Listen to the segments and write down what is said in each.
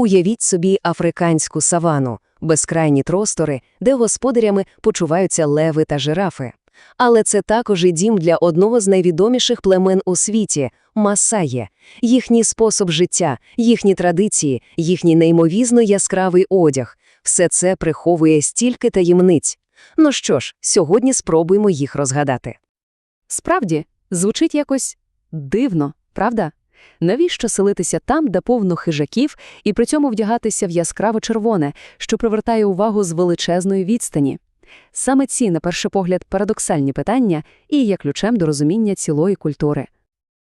Уявіть собі африканську савану, безкрайні простори, де господарями почуваються леви та жирафи. Але це також і дім для одного з найвідоміших племен у світі – Масає. Їхній спосіб життя, їхні традиції, їхній неймовізно яскравий одяг – все це приховує стільки таємниць. Ну що ж, сьогодні спробуємо їх розгадати. Справді, звучить якось дивно, правда? Навіщо селитися там, де повно хижаків, і при цьому вдягатися в яскраво червоне, що привертає увагу з величезної відстані? Саме ці, на перший погляд, парадоксальні питання і є ключем до розуміння цілої культури.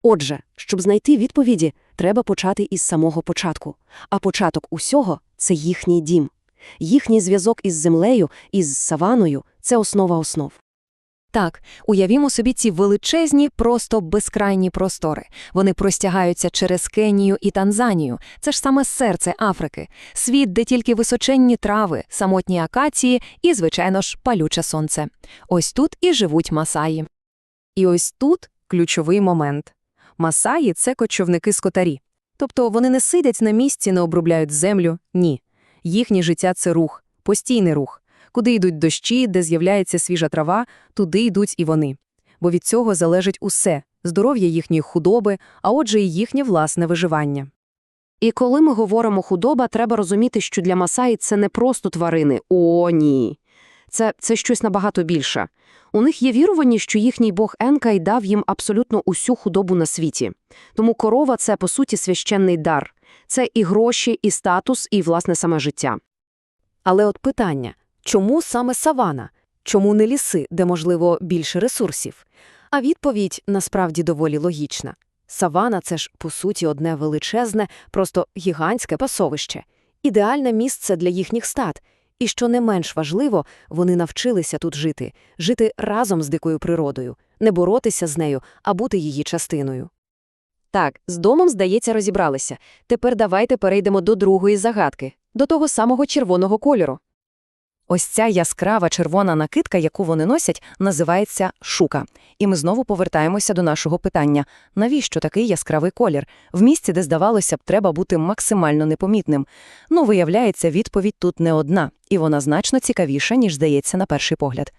Отже, щоб знайти відповіді, треба почати із самого початку. А початок усього – це їхній дім. Їхній зв'язок із землею, із саваною – це основа основ. Так, уявімо собі ці величезні, просто безкрайні простори. Вони простягаються через Кенію і Танзанію. Це ж саме серце Африки. Світ, де тільки височенні трави, самотні акації і, звичайно ж, палюче сонце. Ось тут і живуть масаї. І ось тут ключовий момент. Масаї – це кочовники-скотарі. Тобто вони не сидять на місці, не обробляють землю, ні. Їхнє життя – це рух, постійний рух. Куди йдуть дощі, де з'являється свіжа трава, туди йдуть і вони. Бо від цього залежить усе – здоров'я їхньої худоби, а отже і їхнє власне виживання. І коли ми говоримо худоба, треба розуміти, що для Масаї це не просто тварини. О, ні. Це, це щось набагато більше. У них є вірування, що їхній бог Енкай дав їм абсолютно усю худобу на світі. Тому корова – це, по суті, священний дар. Це і гроші, і статус, і, власне, саме життя. Але от питання – чому саме савана? Чому не ліси, де, можливо, більше ресурсів? А відповідь насправді доволі логічна. Савана – це ж, по суті, одне величезне, просто гігантське пасовище. Ідеальне місце для їхніх стад. І, що не менш важливо, вони навчилися тут жити, жити разом з дикою природою, не боротися з нею, а бути її частиною. Так, з домом, здається, розібралися. Тепер давайте перейдемо до другої загадки, до того самого червоного кольору. Ось ця яскрава червона накидка, яку вони носять, називається шука. І ми знову повертаємося до нашого питання. Навіщо такий яскравий колір? В місці, де, здавалося б, треба бути максимально непомітним. Ну, виявляється, відповідь тут не одна, і вона значно цікавіша, ніж здається на перший погляд.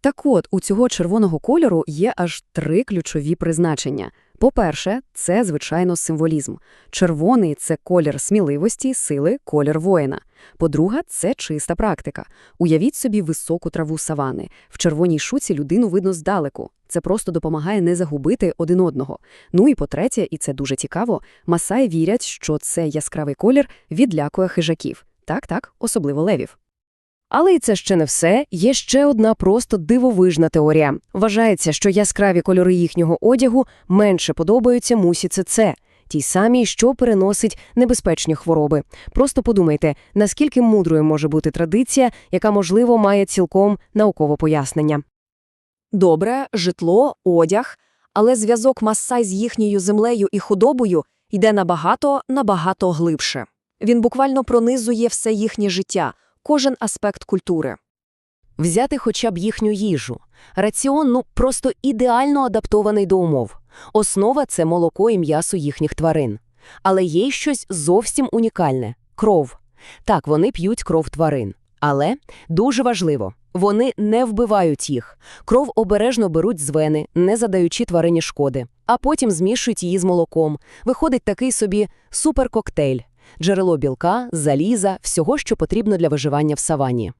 Так от, у цього червоного кольору є аж три ключові призначення. По-перше, це, звичайно, символізм. Червоний – це колір сміливості, сили, колір воїна. По-друге, це чиста практика. Уявіть собі високу траву савани. В червоній шуці людину видно здалеку. Це просто допомагає не загубити один одного. Ну і по-третє, і це дуже цікаво, масаї вірять, що цей яскравий колір відлякує хижаків. Так-так, особливо левів. Але і це ще не все. Є ще одна просто дивовижна теорія. Вважається, що яскраві кольори їхнього одягу менше подобаються мусі ЦЦ, тій самій, що переносить небезпечні хвороби. Просто подумайте, наскільки мудрою може бути традиція, яка, можливо, має цілком наукове пояснення. Добре, житло, одяг, але зв'язок Массай з їхньою землею і худобою йде набагато, набагато глибше. Він буквально пронизує все їхнє життя, кожен аспект культури. Взяти хоча б їхню їжу. Раціон ну, просто ідеально адаптований до умов. Основа – це молоко і м'ясо їхніх тварин. Але є щось зовсім унікальне – кров. Так, вони п'ють кров тварин. Але, дуже важливо, вони не вбивають їх. Кров обережно беруть з вени, не задаючи тварині шкоди. А потім змішують її з молоком. Виходить такий собі суперкоктейль. Джерело білка, заліза, всього, що потрібно для виживання в савані.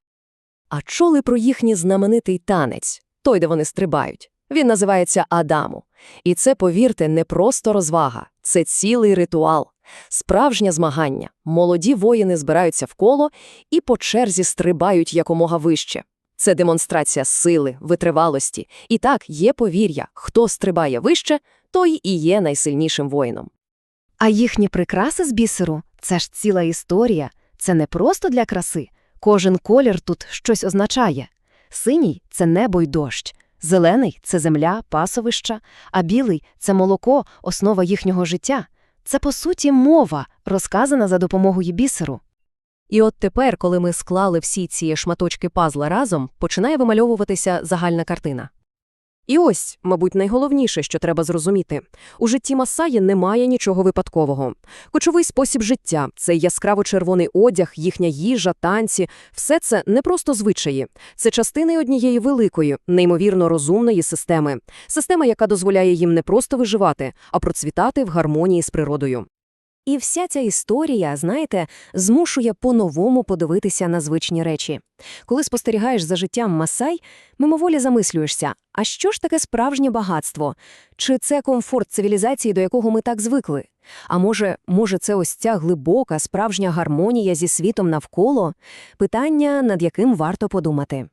А чули про їхній знаменитий танець, той, де вони стрибають. Він називається Адаму. І це, повірте, не просто розвага, це цілий ритуал. Справжнє змагання. Молоді воїни збираються в коло і по черзі стрибають якомога вище. Це демонстрація сили, витривалості. І так, є повір'я, хто стрибає вище, той і є найсильнішим воїном. А їхні прикраси з бісеру – це ж ціла історія. Це не просто для краси. Кожен колір тут щось означає. Синій – це небо й дощ, зелений – це земля, пасовища, а білий – це молоко, основа їхнього життя. Це, по суті, мова, розказана за допомогою бісеру. І от тепер, коли ми склали всі ці шматочки пазла разом, починає вимальовуватися загальна картина. І ось, мабуть, найголовніше, що треба зрозуміти. У житті Масаї немає нічого випадкового. Кочовий спосіб життя, цей яскраво-червоний одяг, їхня їжа, танці – все це не просто звичаї. Це частини однієї великої, неймовірно розумної системи. Система, яка дозволяє їм не просто виживати, а процвітати в гармонії з природою. І вся ця історія, знаєте, змушує по-новому подивитися на звичні речі. Коли спостерігаєш за життям Масай, мимоволі замислюєшся, а що ж таке справжнє багатство? Чи це комфорт цивілізації, до якого ми так звикли? А може, може це ось ця глибока, справжня гармонія зі світом навколо? Питання, над яким варто подумати.